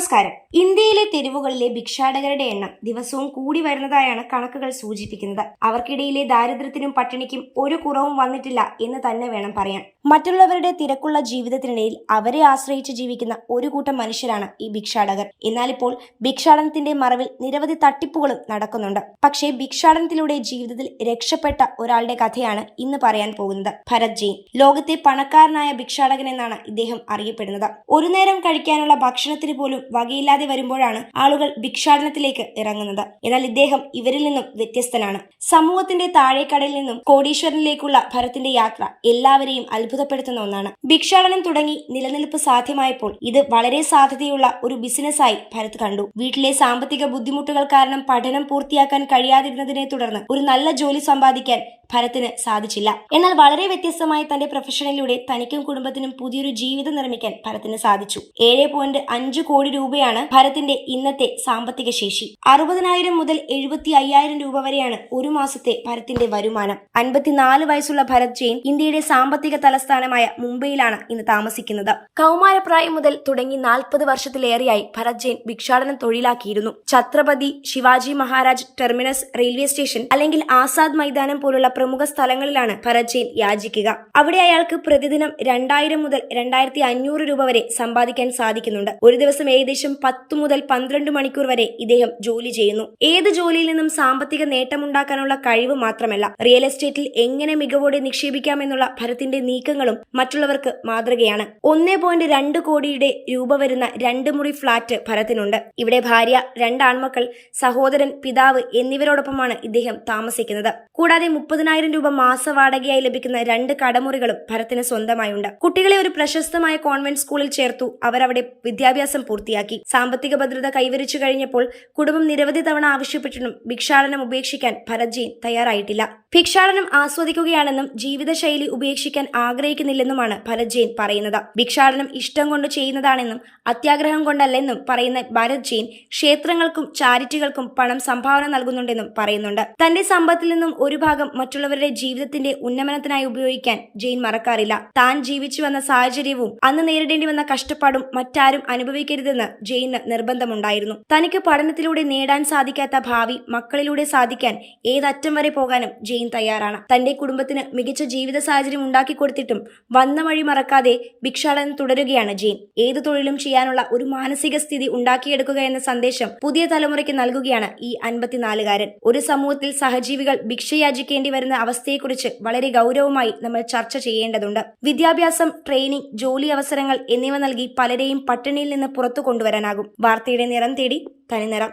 നമസ്കാരം. ഇന്ത്യയിലെ തെരുവുകളിലെ ഭിക്ഷാടകരുടെ എണ്ണം ദിവസവും കൂടി വരുന്നതായാണ് കണക്കുകൾ സൂചിപ്പിക്കുന്നത്. അവർക്കിടയിലെ ദാരിദ്ര്യത്തിനും പട്ടിണിക്കും ഒരു കുറവും വന്നിട്ടില്ല എന്ന് തന്നെ വേണം പറയാൻ. മറ്റുള്ളവരുടെ തിരക്കുള്ള ജീവിതത്തിനിടയിൽ അവരെ ആശ്രയിച്ച് ജീവിക്കുന്ന ഒരു കൂട്ടം മനുഷ്യരാണ് ഈ ഭിക്ഷാടകർ. എന്നാൽ ഇപ്പോൾ ഭിക്ഷാടനത്തിന്റെ മറവിൽ നിരവധി തട്ടിപ്പുകളും നടക്കുന്നുണ്ട്. പക്ഷേ ഭിക്ഷാടനത്തിലൂടെ ജീവിതത്തിൽ രക്ഷപ്പെട്ട ഒരാളുടെ കഥയാണ് ഇന്ന് പറയാൻ പോകുന്നത് ഭരത് ജെയിൻ. ലോകത്തെ പണക്കാരനായ ഭിക്ഷാടകൻ എന്നാണ് ഇദ്ദേഹം അറിയപ്പെടുന്നത്. ഒരു നേരം കഴിക്കാനുള്ള ഭക്ഷണത്തിന് പോലും വകയില്ലാതെ വരുമ്പോഴാണ് ആളുകൾ ഭിക്ഷാടനത്തിലേക്ക് ഇറങ്ങുന്നത്. എന്നാൽ ഇദ്ദേഹം ഇവരിൽ നിന്നും വ്യത്യസ്തനാണ്. സമൂഹത്തിന്റെ താഴേക്കടയിൽ നിന്നും കോടീശ്വരനിലേക്കുള്ള ഭരത്തിന്റെ യാത്ര എല്ലാവരെയും അത്ഭുതപ്പെടുത്തുന്ന ഒന്നാണ്. ഭിക്ഷാടനം തുടങ്ങി നിലനിൽപ്പ് സാധ്യമായപ്പോൾ ഇത് വളരെ സാധ്യതയുള്ള ഒരു ബിസിനസ്സായി ഭരത് കണ്ടു. വീട്ടിലെ സാമ്പത്തിക ബുദ്ധിമുട്ടുകൾ കാരണം പഠനം പൂർത്തിയാക്കാൻ കഴിയാതിരുന്നതിനെ തുടർന്ന് ഒരു നല്ല ജോലി സമ്പാദിക്കാൻ ഭരത്തിന് സാധിച്ചില്ല. എന്നാൽ വളരെ വ്യത്യസ്തമായി തന്റെ പ്രൊഫഷനിലൂടെ തനിക്കും കുടുംബത്തിനും പുതിയൊരു ജീവിതം നിർമ്മിക്കാൻ ഭരത്തിന് സാധിച്ചു. ഏഴ് പോയിന്റ് അഞ്ച് കോടി രൂപയാണ് ഭരത്തിന്റെ ഇന്നത്തെ സാമ്പത്തിക ശേഷി. അറുപതിനായിരം മുതൽ എഴുപത്തി അയ്യായിരം രൂപ വരെയാണ് ഒരു മാസത്തെ ഭരത്തിന്റെ വരുമാനം. അൻപത്തിനാല് വയസ്സുള്ള ഭരത് ജെയിൻ ഇന്ത്യയുടെ സാമ്പത്തിക തലസ്ഥാനമായ മുംബൈയിലാണ് ഇന്ന് താമസിക്കുന്നത്. കൗമാരപ്രായം മുതൽ തുടങ്ങി നാൽപ്പത് വർഷത്തിലേറെയായി ഭരത് ജെയിൻ ഭിക്ഷാടനം തൊഴിലാക്കിയിരുന്നു. Chhatrapati Shivaji Maharaj terminus railway station അല്ലെങ്കിൽ ആസാദ് മൈതാനം പോലുള്ള പ്രമുഖ സ്ഥലങ്ങളിലാണ് ജെയിൻ യാചിക്കുക. അവിടെ അയാൾക്ക് പ്രതിദിനം രണ്ടായിരം മുതൽ രണ്ടായിരത്തി അഞ്ഞൂറ് രൂപ വരെ സമ്പാദിക്കാൻ സാധിക്കുന്നുണ്ട്. ഒരു ദിവസം ഏകദേശം പത്ത് മുതൽ പന്ത്രണ്ട് മണിക്കൂർ വരെ ഇദ്ദേഹം ജോലി ചെയ്യുന്നു. ഏത് ജോലിയിൽ നിന്നും സാമ്പത്തിക നേട്ടമുണ്ടാക്കാനുള്ള കഴിവ് മാത്രമല്ല റിയൽ എസ്റ്റേറ്റിൽ എങ്ങനെ മികവോടെ നിക്ഷേപിക്കാമെന്നുള്ള ഭരത്തിന്റെ നീക്കങ്ങളും മറ്റുള്ളവർക്ക് മാതൃകയാണ്. ഒന്നേ പോയിന്റ് രണ്ട് കോടിയുടെ രൂപ വരുന്ന രണ്ട് മുറി ഫ്ളാറ്റ് ഭരത്തിനുണ്ട്. ഇവിടെ ഭാര്യ രണ്ട് ആൺമക്കൾ സഹോദരൻ പിതാവ് എന്നിവരോടൊപ്പമാണ് ഇദ്ദേഹം താമസിക്കുന്നത്. കൂടാതെ മുപ്പതിനായിരം രൂപ മാസ വാടകയായി ലഭിക്കുന്ന രണ്ട് കടമുറികളും ഭരത്തിന് സ്വന്തമായുണ്ട്. കുട്ടികളെ ഒരു പ്രശസ്തമായ കോൺവെന്റ് സ്കൂളിൽ ചേർത്തു. അവർ അവിടെ വിദ്യാഭ്യാസം പൂർത്തിയാക്കി. സാമ്പത്തിക ഭദ്രത കൈവരിച്ചു കഴിഞ്ഞപ്പോൾ കുടുംബം നിരവധി തവണ ആവശ്യപ്പെട്ടിട്ടും ഭിക്ഷാടനം ഉപേക്ഷിക്കാൻ ഭരത് ജെയിൻ തയ്യാറായിട്ടില്ല. ഭിക്ഷാടനം ആസ്വദിക്കുകയാണെന്നും ജീവിതശൈലി ഉപേക്ഷിക്കാൻ ആഗ്രഹിക്കുന്നില്ലെന്നുമാണ് ഭരത് ജെയിൻ പറയുന്നത്. ഭിക്ഷാടനം ഇഷ്ടം കൊണ്ട് ചെയ്യുന്നതാണെന്നും അത്യാഗ്രഹം കൊണ്ടല്ലെന്നും പറയുന്ന ഭരത് ജെയിൻ ക്ഷേത്രങ്ങൾക്കും ചാരിറ്റികൾക്കും പണം സംഭാവന നൽകുന്നുണ്ടെന്നും പറയുന്നുണ്ട്. തന്റെ സമ്പത്തിൽ നിന്നും ഒരു ഭാഗം മറ്റുള്ളവരുടെ ജീവിതത്തിന്റെ ഉന്നമനത്തിനായി ഉപയോഗിക്കാൻ ജെയിൻ മറക്കാറില്ല. താൻ ജീവിച്ചു വന്ന സാഹചര്യവും അന്ന് നേരിടേണ്ടി വന്ന കഷ്ടപ്പാടും മറ്റാരും അനുഭവിക്കരുതെന്ന് ജെയിന് നിർബന്ധമുണ്ടായിരുന്നു. തനിക്ക് പഠനത്തിലൂടെ നേടാൻ സാധിക്കാത്ത ഭാവി മക്കളിലൂടെ സാധിക്കാൻ ഏതറ്റം വരെ പോകാനും ജെയിൻ തയ്യാറാണ്. തന്റെ കുടുംബത്തിന് മികച്ച ജീവിത സാഹചര്യം ഉണ്ടാക്കി കൊടുത്തിട്ടും വന്ന വഴി മറക്കാതെ ഭിക്ഷാടനം തുടരുകയാണ് ജെയിൻ. ഏത് തൊഴിലും ചെയ്യാനുള്ള ഒരു മാനസിക സ്ഥിതി ഉണ്ടാക്കിയെടുക്കുക എന്ന സന്ദേശം പുതിയ തലമുറയ്ക്ക് നൽകുകയാണ് ഈ അൻപത്തിനാലുകാരൻ. ഒരു സമൂഹത്തിൽ സഹജീവികൾ ഭിക്ഷയാചിക്കേണ്ടി വരുന്ന അവസ്ഥയെക്കുറിച്ച് വളരെ ഗൗരവമായി നമ്മൾ ചർച്ച ചെയ്യേണ്ടതുണ്ട്. വിദ്യാഭ്യാസം ട്രെയിനിങ് ജോലി അവസരങ്ങൾ എന്നിവ നൽകി പലരെയും പട്ടിണിയിൽ നിന്ന് പുറത്തു കൊണ്ടുവരാനാകും. വാർത്തയുടെ നിറം തേടി തനിനിറം.